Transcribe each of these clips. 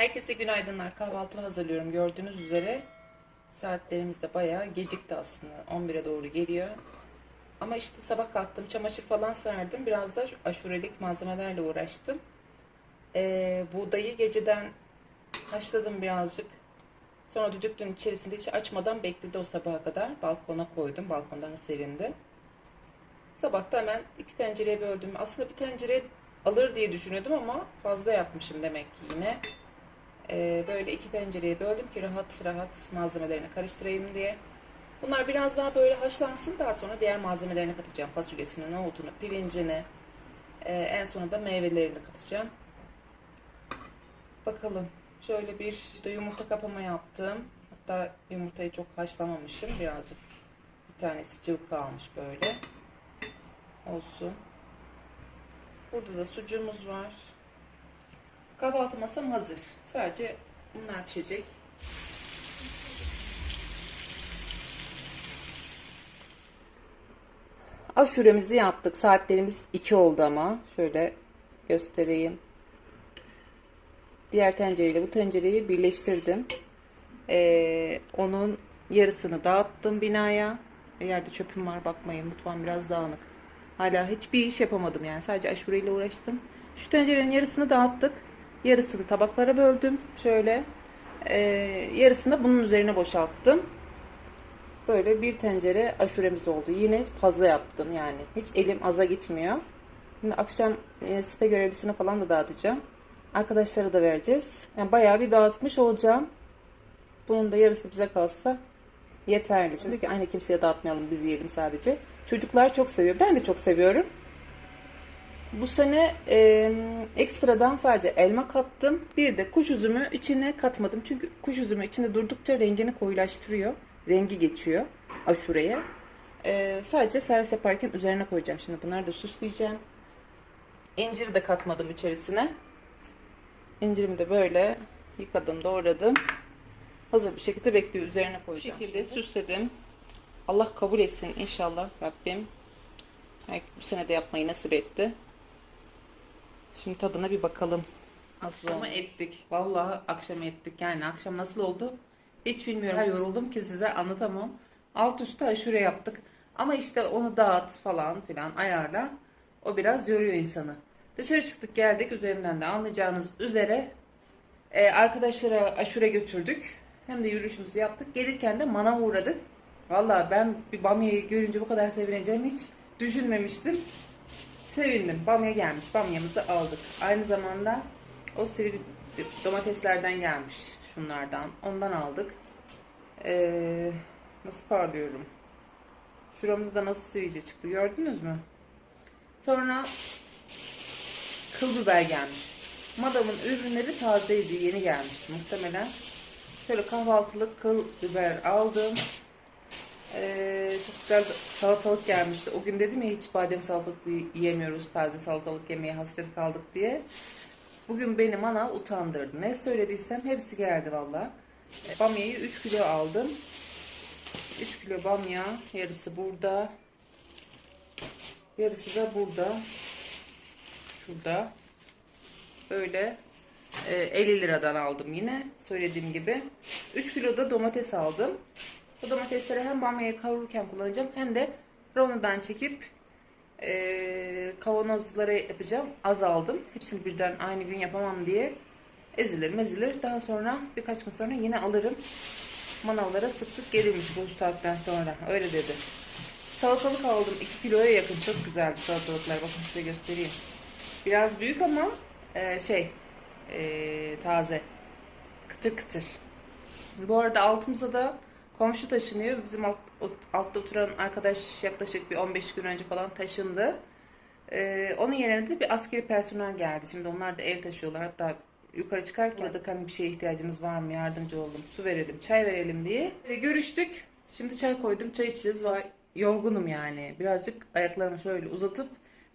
Herkese günaydınlar. Kahvaltı hazırlıyorum gördüğünüz üzere. Saatlerimiz de bayağı gecikti aslında. 11'e doğru geliyor. Ama işte sabah kalktım, çamaşır falan sardım. Biraz da şu aşurelik malzemelerle uğraştım. Ee, buğdayı geceden haşladım birazcık. Sonra düdüklünün içerisinde hiç açmadan bekledi o sabaha kadar. Balkona koydum. Balkon daha serindi. Sabah da hemen iki tencereye böldüm. Aslında bir tencere alır diye düşünüyordum ama fazla yapmışım demek ki yine. Ee, böyle iki tencereye böldüm ki rahat rahat malzemelerini karıştırayım diye. Bunlar biraz daha böyle haşlansın. Daha sonra diğer malzemelerini katacağım. Fasulyesini, nohutunu, pirincini. Ee, en sonunda meyvelerini katacağım. Bakalım. Şöyle bir işte yumurta kapama yaptım. Hatta yumurtayı çok haşlamamışım. Birazcık bir tanesi cıvık kalmış böyle. Olsun. Burada da sucuğumuz var. Kahvaltı masam hazır. Sadece bunlar pişecek. Aşuremizi yaptık. Saatlerimiz 2 oldu ama. Şöyle göstereyim. Diğer tencereyle bu tencereyi birleştirdim. Ee, onun yarısını dağıttım binaya. Yerde çöpüm var bakmayın. Mutfağım biraz dağınık. Hala hiçbir iş yapamadım yani. Sadece aşureyle uğraştım. Şu tencerenin yarısını dağıttık. Yarısını tabaklara böldüm. Şöyle. Ee, yarısını bunun üzerine boşalttım. Böyle bir tencere aşuremiz oldu. Yine fazla yaptım yani. Hiç elim aza gitmiyor. Şimdi akşam e, site görevlisine falan da dağıtacağım. Arkadaşlara da vereceğiz. Yani bayağı bir dağıtmış olacağım. Bunun da yarısı bize kalsa yeterli. Çünkü aynı kimseye dağıtmayalım biz yiyelim sadece. Çocuklar çok seviyor. Ben de çok seviyorum. Bu sene e, ekstradan sadece elma kattım. Bir de kuş üzümü içine katmadım. Çünkü kuş üzümü içinde durdukça rengini koyulaştırıyor. Rengi geçiyor aşureye. E, sadece servis yaparken üzerine koyacağım. Şimdi bunları da süsleyeceğim. İnciri de katmadım içerisine. İncirimi de böyle yıkadım, doğradım. Hazır bir şekilde bekliyor. Üzerine koyacağım. Bu şekilde süsledim. Allah kabul etsin inşallah Rabbim. Belki bu sene de yapmayı nasip etti. Şimdi tadına bir bakalım. Nasıl Akşama ettik. Vallahi akşam ettik. Yani akşam nasıl oldu? Hiç bilmiyorum. Ya yoruldum ki size anlatamam. Alt üstü aşure yaptık. Ama işte onu dağıt falan filan ayarla. O biraz yoruyor insanı. Dışarı çıktık geldik. Üzerinden de anlayacağınız üzere e, arkadaşlara aşure götürdük. Hem de yürüyüşümüzü yaptık. Gelirken de manav uğradık. Vallahi ben bir bamyayı görünce bu kadar sevineceğimi hiç düşünmemiştim. Sevindim. Bamya gelmiş. Bamyamızı aldık. Aynı zamanda o sivri domateslerden gelmiş. Şunlardan. Ondan aldık. Ee, nasıl parlıyorum? Şuramda da nasıl sivilce çıktı gördünüz mü? Sonra kıl biber gelmiş. Madamın ürünleri tazeydi. Yeni gelmişti muhtemelen. Şöyle kahvaltılık kıl biber aldım. Ee, çok güzel salatalık gelmişti. O gün dedim ya hiç badem salatalık yiyemiyoruz. Taze salatalık yemeye hasret kaldık diye. Bugün beni mana utandırdı. Ne söylediysem hepsi geldi valla. E, Bamyayı 3 kilo aldım. 3 kilo bamya. Yarısı burada. Yarısı da burada. Şurada. Böyle e, 50 liradan aldım yine. Söylediğim gibi. 3 kilo da domates aldım. Bu domatesleri hem bamyayı kavururken kullanacağım hem de rondodan çekip e, kavanozlara yapacağım. Az aldım. Hepsini birden aynı gün yapamam diye ezilir mezilir. Daha sonra birkaç gün sonra yine alırım. Manavlara sık sık gelirmiş bu saatten sonra. Öyle dedi. Salatalık aldım. 2 kiloya yakın. Çok güzeldi salatalıklar. Bakın size göstereyim. Biraz büyük ama e, şey e, taze. Kıtır kıtır. Bu arada altımıza da komşu taşınıyor. Bizim alt, altta oturan arkadaş yaklaşık bir 15 gün önce falan taşındı. Ee, onun yerine de bir askeri personel geldi. Şimdi onlar da ev taşıyorlar. Hatta yukarı çıkarken da hani bir şeye ihtiyacınız var mı yardımcı oldum. Su verelim, çay verelim diye. Ve görüştük. Şimdi çay koydum, çay içeceğiz. Vay, yorgunum yani. Birazcık ayaklarımı şöyle uzatıp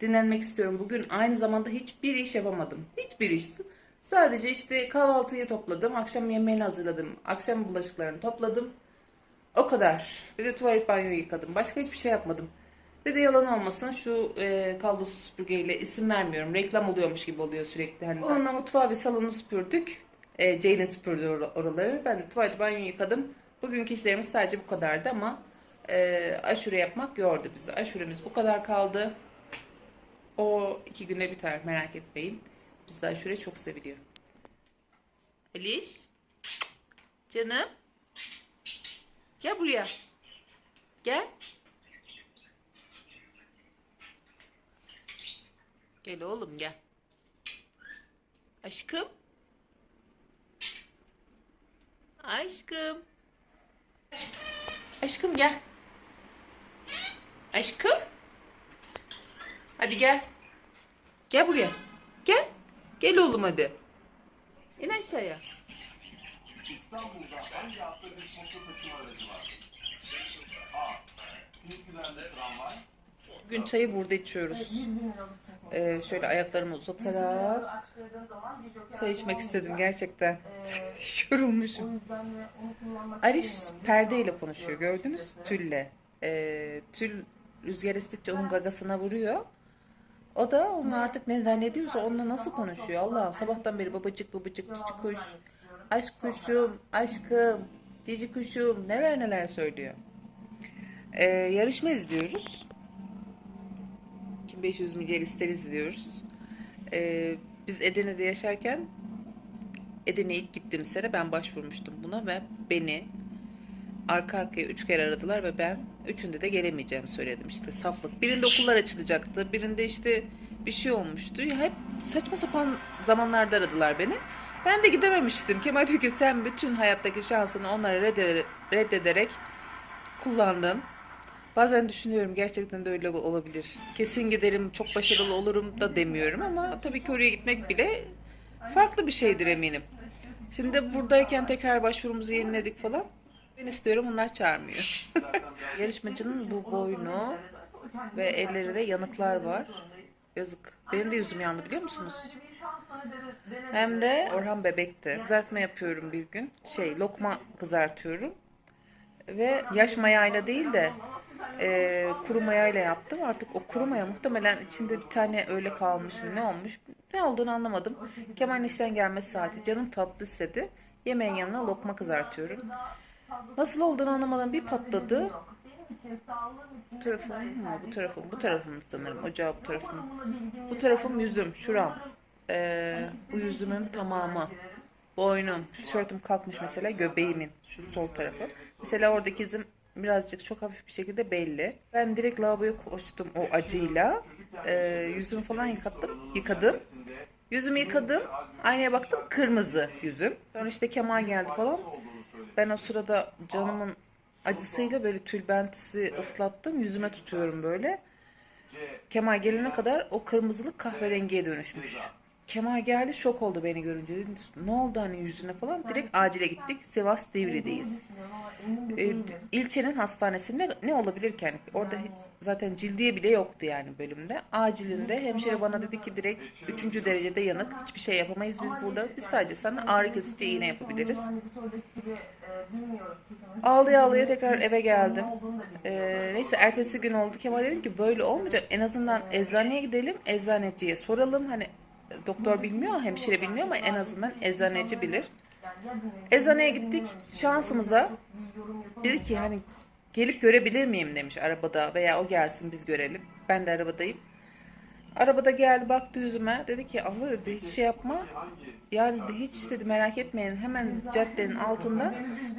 dinlenmek istiyorum. Bugün aynı zamanda hiçbir iş yapamadım. Hiçbir iş. Sadece işte kahvaltıyı topladım, akşam yemeğini hazırladım, akşam bulaşıklarını topladım. O kadar. Bir de tuvalet banyoyu yıkadım. Başka hiçbir şey yapmadım. Bir de yalan olmasın şu e, kablosuz süpürgeyle isim vermiyorum. Reklam oluyormuş gibi oluyor sürekli. Hani. Onunla mutfağı ve salonu süpürdük. E, Ceylin süpürdü or- oraları. Ben tuvalet banyoyu yıkadım. Bugünkü işlerimiz sadece bu kadardı ama e, aşure yapmak yordu bizi. Aşuremiz bu kadar kaldı. O iki güne biter merak etmeyin. Bizde aşure çok seviliyor. Aliş. Canım. Gel buraya. Gel. Gel oğlum gel. Aşkım. Aşkım. Aşkım gel. Aşkım. Hadi gel. Gel buraya. Gel. Gel oğlum hadi. İn aşağıya. İstanbul'da hangi hatta bir toplu taşıma aracı var? A. Üsküdar'da tramvay. Bugün çayı burada içiyoruz. Ee, şöyle ayaklarımı uzatarak çay içmek istedim gerçekten. Yorulmuşum. Alice perdeyle konuşuyor gördünüz? Tülle. Ee, tül rüzgar estikçe onun gagasına vuruyor. O da onu artık ne zannediyorsa onunla nasıl konuşuyor Allah'ım. Sabahtan beri babacık babacık cici kuş. Aşk kuşum, aşkım, cici kuşum neler neler söylüyor. Ee, yarışma izliyoruz. Kim 500 milyar ister izliyoruz. Ee, biz Edirne'de yaşarken Edirne'ye ilk gittiğim sene ben başvurmuştum buna ve beni arka arkaya üç kere aradılar ve ben üçünde de gelemeyeceğimi söyledim. İşte saflık. Birinde okullar açılacaktı. Birinde işte bir şey olmuştu. Ya hep saçma sapan zamanlarda aradılar beni. Ben de gidememiştim. Kemal diyor ki sen bütün hayattaki şansını onlara reddederek, kullandın. Bazen düşünüyorum gerçekten de öyle olabilir. Kesin giderim, çok başarılı olurum da demiyorum ama tabii ki oraya gitmek bile farklı bir şeydir eminim. Şimdi buradayken tekrar başvurumuzu yeniledik falan. Ben istiyorum onlar çağırmıyor. Yarışmacının bu boynu ve ellerinde yanıklar var. Yazık. Benim de yüzüm yandı biliyor musunuz? Hem de Orhan bebekti. Kızartma yapıyorum bir gün. Şey lokma kızartıyorum. Ve yaş mayayla değil de e, kuru mayayla yaptım. Artık o kuru maya muhtemelen içinde bir tane öyle kalmış mı ne olmuş. Ne olduğunu anlamadım. Kemal'in işten gelme saati. Canım tatlı istedi. Yemeğin yanına lokma kızartıyorum. Nasıl olduğunu anlamadım. Bir patladı. Bu tarafım? Bu tarafım. Bu tarafım sanırım. Ocağı bu tarafım. Bu tarafım yüzüm. Şuram. Ee, bu yüzümün tamamı. Boynum. Tişörtüm kalkmış mesela. Göbeğimin. Şu sol tarafı. Mesela oradaki izim birazcık çok hafif bir şekilde belli. Ben direkt lavaboya koştum o acıyla. Ee, yüzümü falan yıkattım. Yıkadım. Yüzümü yıkadım. Aynaya baktım kırmızı yüzüm. Sonra işte Kemal geldi falan. Ben o sırada canımın acısıyla böyle tülbentisi ıslattım. Yüzüme tutuyorum böyle. Kemal gelene kadar o kırmızılık kahverengiye dönüşmüş. Kemal geldi şok oldu beni görünce. Dedi, ne oldu hani yüzüne falan. Direkt acile gittik. Sivas Divri'deyiz. Ee, ilçenin hastanesinde ne olabilir ki? Yani orada zaten cildiye bile yoktu yani bölümde. Acilinde hemşire bana dedi ki direkt 3. derecede yanık. Hiçbir şey yapamayız biz burada. Biz sadece sana ağrı kesici iğne yapabiliriz. Ağlaya ağlaya tekrar eve geldim. Ee, neyse ertesi gün oldu. Kemal dedim ki böyle olmayacak. En azından eczaneye gidelim. Eczaneciye soralım. Hani doktor bilmiyor, hemşire bilmiyor ama en azından eczaneci bilir. Eczaneye gittik. Şansımıza dedi ki hani gelip görebilir miyim demiş arabada veya o gelsin biz görelim. Ben de arabadayım. Arabada geldi baktı yüzüme. Dedi ki abla dedi hiç şey yapma. Yani hiç dedi merak etmeyin hemen caddenin altında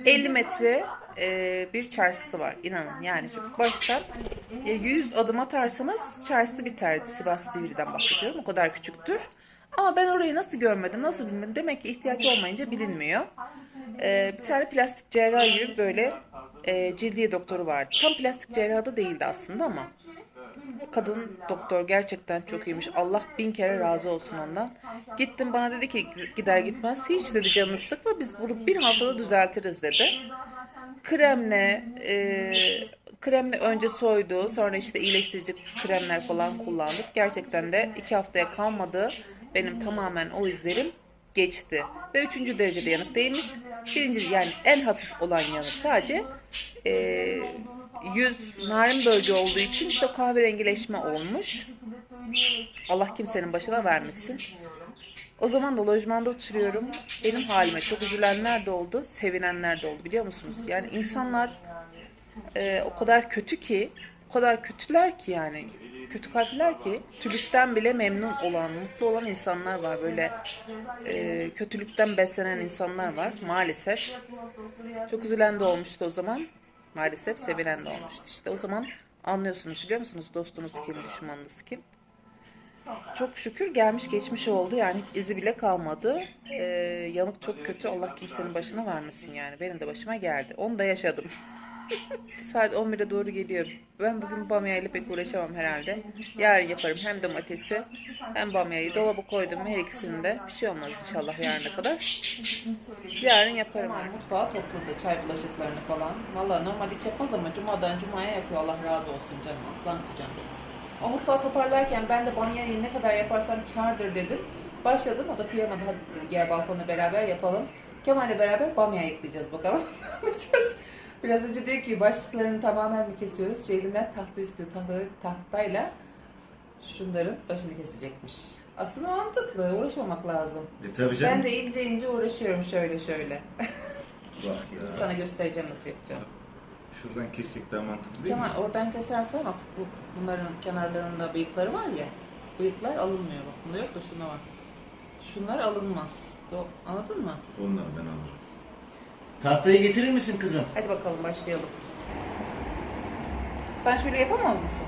50 metre e, bir çarşısı var. İnanın yani çok baştan e, 100 adım atarsanız çarşısı biter. Sivas Divri'den bahsediyorum. O kadar küçüktür. Ama ben orayı nasıl görmedim, nasıl bilmedim. Demek ki ihtiyaç olmayınca bilinmiyor. E, bir tane plastik cerrah gibi böyle e, cildiye doktoru vardı. Tam plastik cerrahı değildi aslında ama kadın doktor gerçekten çok iyiymiş. Allah bin kere razı olsun ondan. Gittim bana dedi ki gider gitmez hiç dedi canını sıkma biz bunu bir haftada düzeltiriz dedi. Kremle e, kremle önce soydu sonra işte iyileştirici kremler falan kullandık. Gerçekten de iki haftaya kalmadı. Benim tamamen o izlerim geçti. Ve üçüncü derecede yanık değilmiş. Birinci yani en hafif olan yanık sadece e, yüz narin bölge olduğu için işte kahverengileşme olmuş. Allah kimsenin başına vermesin. O zaman da lojmanda oturuyorum. Benim halime çok üzülenler de oldu, sevinenler de oldu biliyor musunuz? Yani insanlar e, o kadar kötü ki, o kadar kötüler ki yani kötü kalpliler ki tülükten bile memnun olan, mutlu olan insanlar var. Böyle e, kötülükten beslenen insanlar var maalesef. Çok üzülen de olmuştu o zaman. Maalesef sevilen de olmuştu. İşte o zaman anlıyorsunuz biliyor musunuz dostunuz kim, düşmanınız kim? Çok şükür gelmiş geçmiş oldu yani hiç izi bile kalmadı. Ee, yanık çok kötü Allah kimsenin başına vermesin yani. Benim de başıma geldi. Onu da yaşadım. Saat 11'e doğru geliyor. Ben bugün bamya ile pek uğraşamam herhalde. Yarın yaparım hem domatesi hem bamyayı dolaba koydum her ikisini de. Bir şey olmaz inşallah yarına kadar. Yarın yaparım. Mutfağı topladı çay bulaşıklarını falan. Valla normalde hiç yapmaz ama cumadan cumaya yapıyor Allah razı olsun canım aslan kocam. O mutfağı toparlarken ben de bamyayı ne kadar yaparsam kârdır dedim. Başladım o da kıyamadı hadi gel balkona beraber yapalım. Kemal'le beraber bamya ekleyeceğiz bakalım. Biraz önce diyor ki başlarını tamamen mi kesiyoruz? Şeyinden tahta istiyor. Tahta, tahtayla şunların başını kesecekmiş. Aslında mantıklı. Uğraşmamak lazım. E tabii canım. Ben de ince ince uğraşıyorum şöyle şöyle. Bak ya. Sana göstereceğim nasıl yapacağım. Şuradan kessek daha mantıklı değil Kemal mi? oradan kesersen bak bu, bunların kenarlarında bıyıkları var ya. Bıyıklar alınmıyor bak. Bunda yok da şuna var. Şunlar alınmaz. Do- Anladın mı? Onları ben alırım. Tahtayı getirir misin kızım? Hadi bakalım başlayalım. Sen şöyle yapamaz mısın?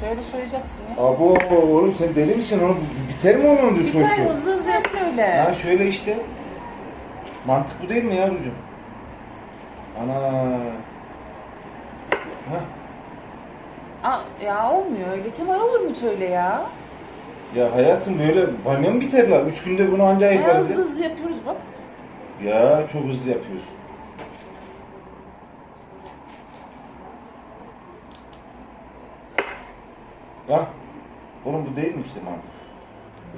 Şöyle soyacaksın ya. Abo oğlum sen deli misin? Onu biter mi onun Bir tane hızlı hızlı yapsın öyle. Ha şöyle işte. Mantık bu değil mi yavrucuğum? Ana. Ha. Aa, ya olmuyor öyle. Kemal olur mu hiç öyle ya? Ya hayatım böyle bamya mı biter la? Üç günde bunu anca Ya yaparız. hızlı ya. hızlı yapıyoruz bak. Ya çok hızlı yapıyorsun. Ha. Oğlum bu değil mi işte mantık?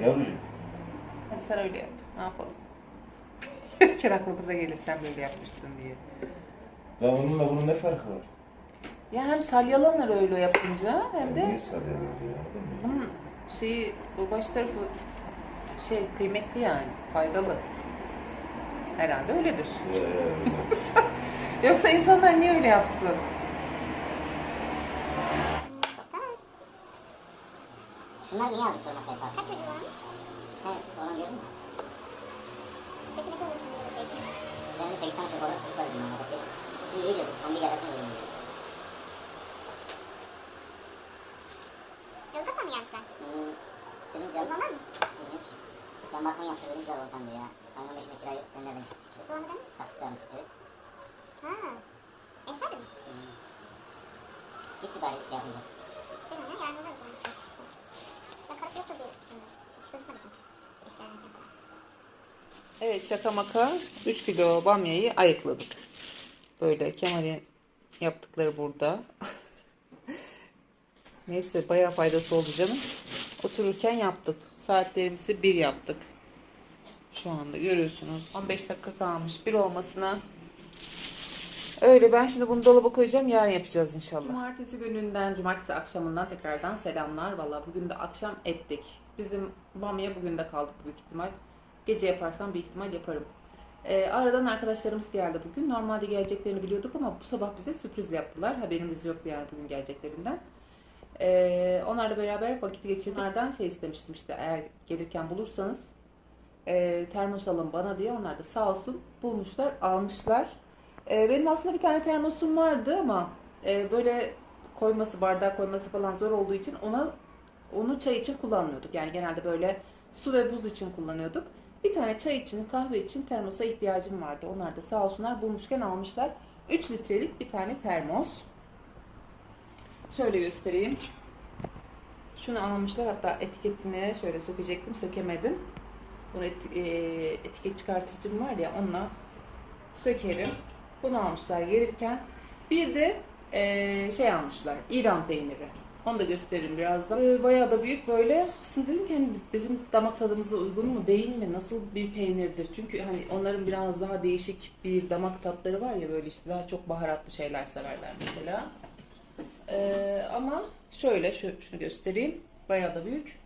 Yavrucuğum. Hadi sen öyle yap. Ne yapalım? Çıraklığımıza gelir sen böyle yapmıştın diye. Ya onunla bunun ne farkı var? Ya hem salyalanır öyle yapınca hem Niye de sarıyor böyle ya? Bunun şeyi bu baş tarafı şey kıymetli yani faydalı. Herhalde öyledir. Öyle. Yoksa insanlar niye öyle yapsın? Bunlar niye aldı sorması yapar? Kaç çocuğu varmış? Sen onu gördün mü? Peki ne kadar çocuğu var? Ben de 80 çocuk olarak çocuk var bunlarla bakıyorum. İyi iyi diyor. 11 yarasın diyor. Yozgat'tan mı gelmişler? Hmm. Dedim can... Uzmanlar mı? Bilmiyorum ki. Can bakmayı yaptı dedim can ortam diyor ya. Ayın 15'inde kirayı gönder demiş. Uzman mı demiş? Tasdik vermiş. Evet. Ha. Evsel mi? Hmm. Git bir bari şey yapınca. Gidelim ya yarın uğrarız. Ben karısı yoktur diye düşündüm. Hiç gözükmedi çünkü. Eşyalarken falan. Evet şaka maka 3 kilo bamyayı ayıkladık. Böyle Kemal'in yaptıkları burada. Neyse bayağı faydası oldu canım. Otururken yaptık. Saatlerimizi bir yaptık. Şu anda görüyorsunuz. 15 dakika kalmış. Bir olmasına Öyle ben şimdi bunu dolaba koyacağım. Yarın yapacağız inşallah. Cumartesi gününden, cumartesi akşamından tekrardan selamlar. Valla bugün de akşam ettik. Bizim bamya bugün de kaldı büyük ihtimal. Gece yaparsam büyük ihtimal yaparım. Ee, aradan arkadaşlarımız geldi bugün. Normalde geleceklerini biliyorduk ama bu sabah bize sürpriz yaptılar. Haberimiz yoktu yani bugün geleceklerinden. Ee, onlarla beraber vakit geçirdik. Onlardan şey istemiştim işte eğer gelirken bulursanız e, termos alın bana diye. Onlar da sağ olsun bulmuşlar, almışlar. Ee, benim aslında bir tane termosum vardı ama e, böyle koyması, bardağa koyması falan zor olduğu için ona onu çay için kullanmıyorduk. Yani genelde böyle su ve buz için kullanıyorduk. Bir tane çay için, kahve için termosa ihtiyacım vardı. Onlar da sağ olsunlar bulmuşken almışlar. 3 litrelik bir tane termos. Şöyle göstereyim. Şunu almışlar. Hatta etiketini şöyle sökecektim. Sökemedim. Bunu eti- e, etiket çıkartıcım var ya onunla sökerim. Bunu almışlar gelirken. Bir de e, şey almışlar. İran peyniri. Onu da gösteririm birazdan. E, bayağı da büyük böyle. Aslında dedim ki hani bizim damak tadımıza uygun mu değil mi? Nasıl bir peynirdir? Çünkü hani onların biraz daha değişik bir damak tatları var ya böyle işte daha çok baharatlı şeyler severler mesela. E, ama şöyle şu, şunu göstereyim. Bayağı da büyük.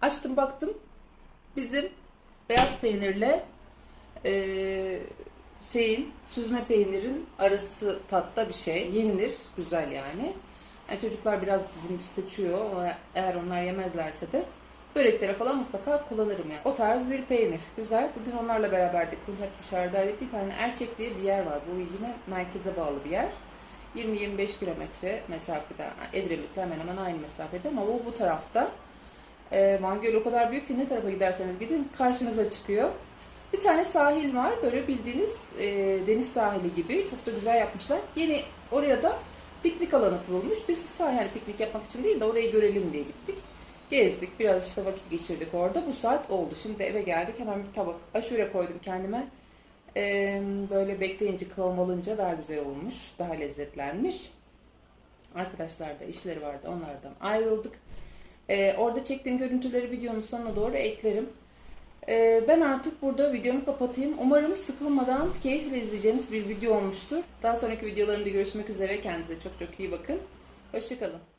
Açtım baktım. Bizim beyaz peynirle e, şeyin süzme peynirin arası tatta bir şey. Yenilir. Güzel yani. Yani çocuklar biraz bizim seçiyor. Eğer onlar yemezlerse de böreklere falan mutlaka kullanırım yani. O tarz bir peynir. Güzel. Bugün onlarla beraberdik. Bugün hep dışarıdaydık. Bir tane Erçek diye bir yer var. Bu yine merkeze bağlı bir yer. 20-25 kilometre mesafede. Edremit'le hemen hemen aynı mesafede ama bu bu tarafta. E, Van Gölü o kadar büyük ki ne tarafa giderseniz gidin karşınıza çıkıyor. Bir tane sahil var. Böyle bildiğiniz e, deniz sahili gibi. Çok da güzel yapmışlar. Yeni oraya da piknik alanı kurulmuş. Biz sahil yani piknik yapmak için değil de orayı görelim diye gittik. Gezdik. Biraz işte vakit geçirdik orada. Bu saat oldu. Şimdi eve geldik. Hemen bir tabak aşure koydum kendime. E, böyle bekleyince kıvam alınca daha güzel olmuş. Daha lezzetlenmiş. Arkadaşlar da işleri vardı. Onlardan ayrıldık. E, orada çektiğim görüntüleri videonun sonuna doğru eklerim. Ee, ben artık burada videomu kapatayım. Umarım sıkılmadan keyifle izleyeceğiniz bir video olmuştur. Daha sonraki videolarımda görüşmek üzere. Kendinize çok çok iyi bakın. Hoşçakalın.